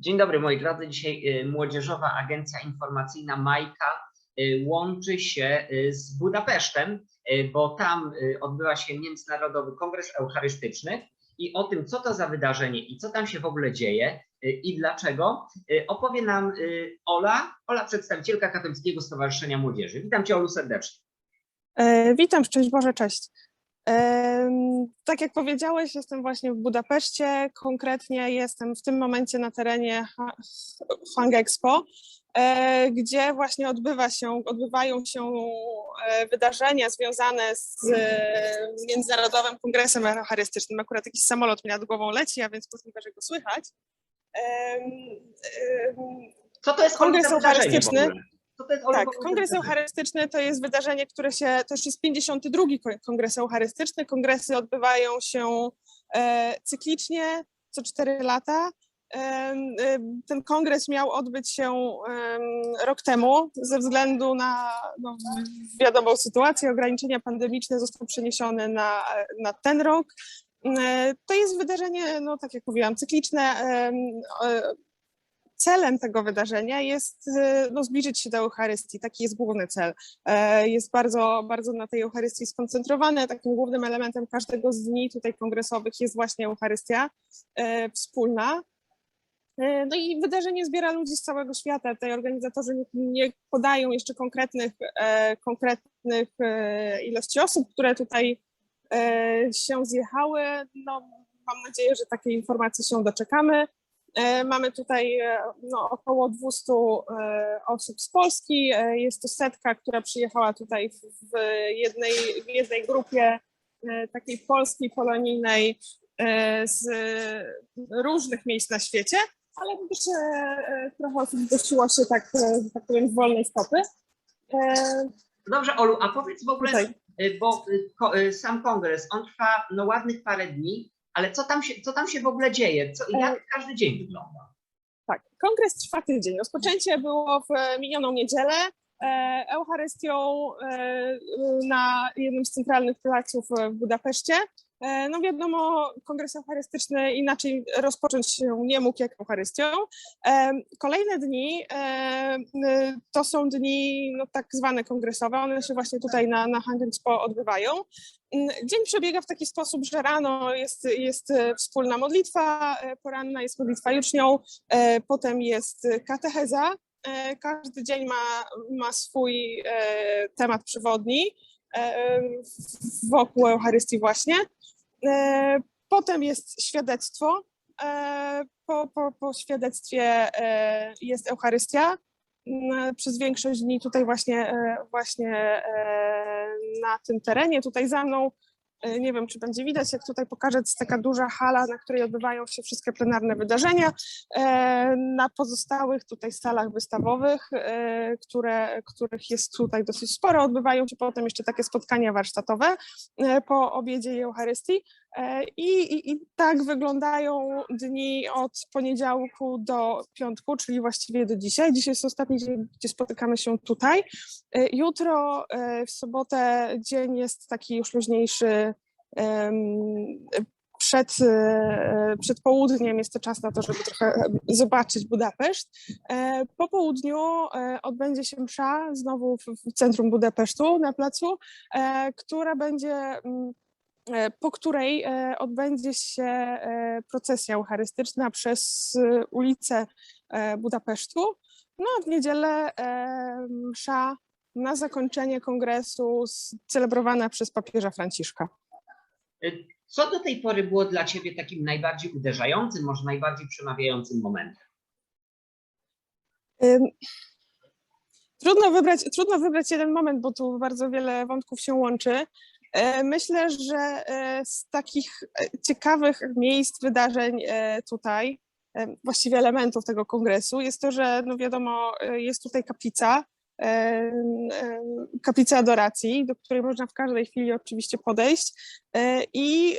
Dzień dobry moi drodzy. Dzisiaj y, Młodzieżowa Agencja Informacyjna Majka y, łączy się y, z Budapesztem, bo tam odbywa się Międzynarodowy Kongres Eucharystyczny i o tym, co to za wydarzenie i co tam się w ogóle dzieje i dlaczego, opowie nam Ola, Ola przedstawicielka Katolickiego Stowarzyszenia Młodzieży. Witam Cię Olu serdecznie. E, Witam, szczęść Boże, cześć. Tak jak powiedziałeś, jestem właśnie w Budapeszcie. Konkretnie jestem w tym momencie na terenie Ha- Hang Expo, e, gdzie właśnie odbywa się, odbywają się e, wydarzenia związane z e, Międzynarodowym Kongresem Eucharystycznym. Akurat jakiś samolot mi nad głową leci, a więc możliwe, że go słychać. Co to jest Kongres Eucharystyczny. Tak, Kongres? Eucharystyczny to jest wydarzenie, które się, to już jest 52. ko- Kongres Eucharystyczny. Kongresy odbywają się e, cyklicznie co 4 lata. Em, em, Ten kongres miał odbyć się em, rok temu ze względu na no, wiadomą sytuację, ograniczenia pandemiczne został przeniesiony na, na ten rok. E, To jest wydarzenie, no tak jak mówiłam, cykliczne. Em, celem tego wydarzenia jest e, no, zbliżyć się do Eucharystii. Taki jest główny cel. E, Jest bardzo, bardzo na tej Eucharystii skoncentrowany. Takim głównym elementem każdego z dni tutaj kongresowych jest właśnie Eucharystia e, wspólna. E, No i wydarzenie zbiera ludzi z całego świata. Tutaj organizatorzy nie, podają jeszcze konkretnych, konkretnych ilości osób, które tutaj się zjechały. No, mam nadzieję, że takiej informacji się doczekamy. E, Mamy tutaj e, no, około 200 e, osób z Polski. Jest to setka, która przyjechała tutaj w, jednej, w jednej grupie takiej polskiej, polonijnej z różnych miejsc na świecie, ale też trochę osób zgłosiło się tak, tak powiem, z wolnej stopy. Dobrze, Olu, a powiedz w ogóle, Tutaj. bo sam kongres, on trwa no ładnych parę dni, ale co tam się, co tam się w ogóle dzieje? Co, E, jak każdy dzień wygląda? Tak, kongres trwa tydzień. Rozpoczęcie było w e, minioną niedzielę. E, Eucharystią e, na jednym z centralnych placów w Budapeszcie. E, No wiadomo, kongres eucharystyczny inaczej rozpocząć się nie mógł jak Eucharystią. Kolejne dni to są dni no, tak zwane kongresowe. One się właśnie tutaj na, na Hang Expo odbywają. Mm, Dzień przebiega w taki sposób, że rano jest, jest wspólna modlitwa, poranna jest modlitwa jucznią, Potem jest katecheza. E, Każdy dzień ma, ma swój e, temat przewodni e, wokół Eucharystii właśnie. Potem jest świadectwo. Po, po, po świadectwie jest Eucharystia. Mm, Przez większość dni tutaj właśnie, właśnie na tym terenie, tutaj za mną Nie wiem, czy będzie widać, jak tutaj pokażę, jest taka duża hala, na której odbywają się wszystkie plenarne wydarzenia. E, Na pozostałych tutaj salach wystawowych, e, które, których jest tutaj dosyć sporo, odbywają się potem jeszcze takie spotkania warsztatowe e, po obiedzie i Eucharystii. E, I, i, I tak wyglądają dni od poniedziałku do piątku, czyli właściwie do dzisiaj. Dzisiaj jest ostatni dzień, gdzie spotykamy się tutaj. E, Jutro, e, w sobotę, dzień jest taki już luźniejszy. Przed, przed południem jest to czas na to, żeby trochę zobaczyć Budapeszt. Po południu odbędzie się msza znowu w, centrum Budapesztu na placu, która będzie mm, po której e, odbędzie się e, procesja eucharystyczna przez e, ulice e, Budapesztu. No a w niedzielę e, msza na zakończenie kongresu celebrowana przez papieża Franciszka. Co do tej pory było dla Ciebie takim najbardziej uderzającym, może najbardziej przemawiającym momentem? Trudno wybrać, trudno wybrać jeden moment, bo tu bardzo wiele wątków się łączy. E, Myślę, że e, z takich e, ciekawych miejsc, wydarzeń tutaj, właściwie elementów tego kongresu, jest to, że no wiadomo, jest tutaj kaplica, kaplica adoracji, do której można w każdej chwili oczywiście podejść i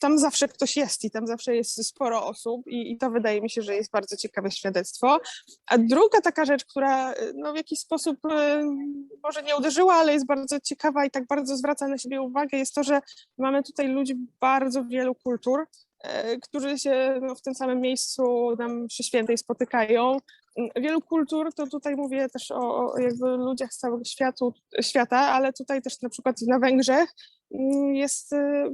tam zawsze ktoś jest i tam zawsze jest sporo osób i, i to wydaje mi się, że jest bardzo ciekawe świadectwo. A druga taka rzecz, która y, no, w jakiś sposób y, może nie uderzyła, ale jest bardzo ciekawa i tak bardzo zwraca na siebie uwagę, jest to, że mamy tutaj ludzi bardzo wielu kultur, e, którzy się no, w tym samym miejscu tam przy świętej spotykają. Wielu kultur, to tutaj mówię też o o jakby ludziach z całego światu, świata, ale tutaj też na przykład na Węgrzech jest y,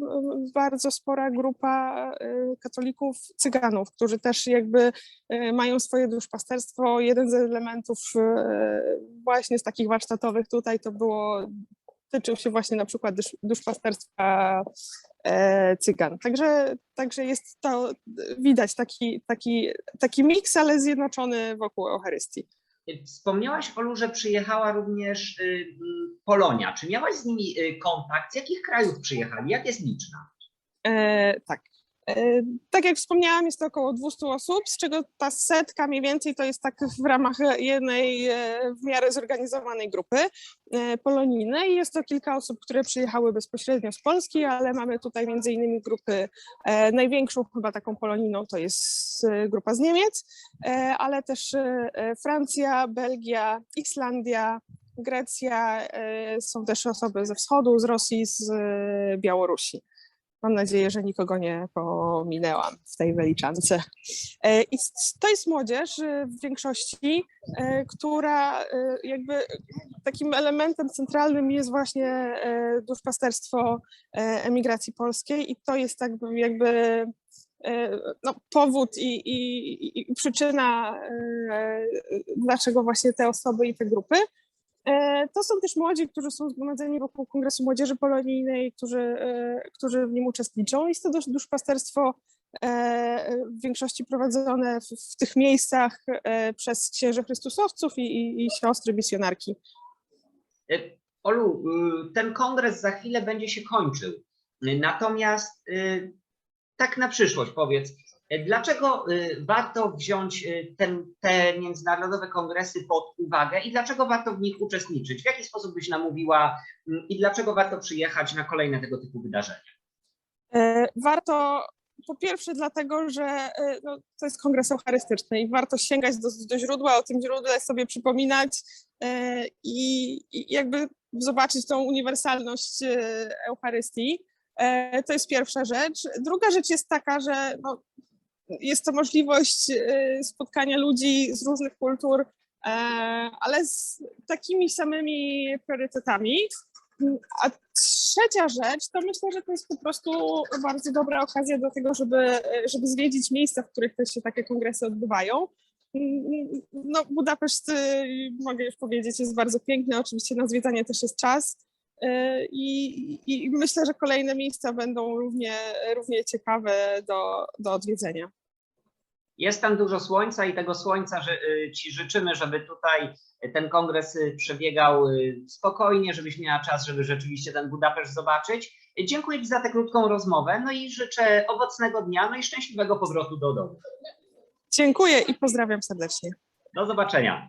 bardzo spora grupa y, katolików, cyganów, którzy też jakby y, mają swoje duszpasterstwo. Jeden z elementów właśnie z takich warsztatowych tutaj to było, tyczył się właśnie na przykład dusz, duszpasterstwa e, cygan. Także, także jest to, widać taki, taki, taki miks, ale zjednoczony wokół Eucharystii. Wspomniałaś, Olu, że przyjechała również y, Polonia. Czy miałaś z nimi y, kontakt? Z jakich krajów przyjechali? Jak jest liczna? E, tak. E, tak jak wspomniałam, jest to około 200 osób, z czego ta setka mniej więcej to jest tak w ramach jednej e, w miarę zorganizowanej grupy e, polonijnej. Jest to kilka osób, które przyjechały bezpośrednio z Polski, ale mamy tutaj między innymi grupy, największą chyba taką polonijną to jest grupa z Niemiec, ale też Francja, Belgia, Islandia, Grecja, są też osoby ze wschodu, z Rosji, z Białorusi. Mam nadzieję, że nikogo nie pominęłam w tej wyliczance. E, I to jest młodzież e, w większości, e, która e, jakby takim elementem centralnym jest właśnie e, duszpasterstwo emigracji polskiej i to jest tak jakby, no, powód i, i, i przyczyna, dlaczego właśnie te osoby i te grupy. E, To są też młodzi, którzy są zgromadzeni wokół Kongresu Młodzieży Polonijnej, którzy, e, którzy w nim uczestniczą. Jest to dusz- duszpasterstwo e, w większości prowadzone w, w tych miejscach przez księży chrystusowców i, i, i siostry misjonarki. Olu, y, ten kongres za chwilę będzie się kończył. Natomiast y, tak na przyszłość powiedz, dlaczego y, warto wziąć y, ten, te międzynarodowe kongresy pod uwagę i dlaczego warto w nich uczestniczyć? W jaki sposób byś namówiła y, i dlaczego warto przyjechać na kolejne tego typu wydarzenia? E, Warto po pierwsze dlatego, że e, no, to jest kongres eucharystyczny i warto sięgać do, do źródła, o tym źródle sobie przypominać e, i, i jakby zobaczyć tą uniwersalność e, Eucharystii. E, To jest pierwsza rzecz. Druga rzecz jest taka, że no, jest to możliwość e, spotkania ludzi z różnych kultur, e, ale z takimi samymi priorytetami. A trzecia rzecz, to myślę, że to jest po prostu bardzo dobra okazja do tego, żeby, żeby zwiedzić miejsca, w których też się takie kongresy odbywają. No, Budapeszt, y, mogę już powiedzieć, jest bardzo piękny, oczywiście na zwiedzanie też jest czas. Y, I, i myślę, że kolejne miejsca będą równie, równie ciekawe do, do odwiedzenia. Jest tam dużo słońca i tego słońca że, y, Ci życzymy, żeby tutaj ten kongres y, przebiegał y, spokojnie, żebyś miała czas, żeby rzeczywiście ten Budapeszt zobaczyć. Dziękuję Ci za tę krótką rozmowę, no i życzę owocnego dnia, no i szczęśliwego powrotu do domu. Dziękuję i pozdrawiam serdecznie. Do zobaczenia.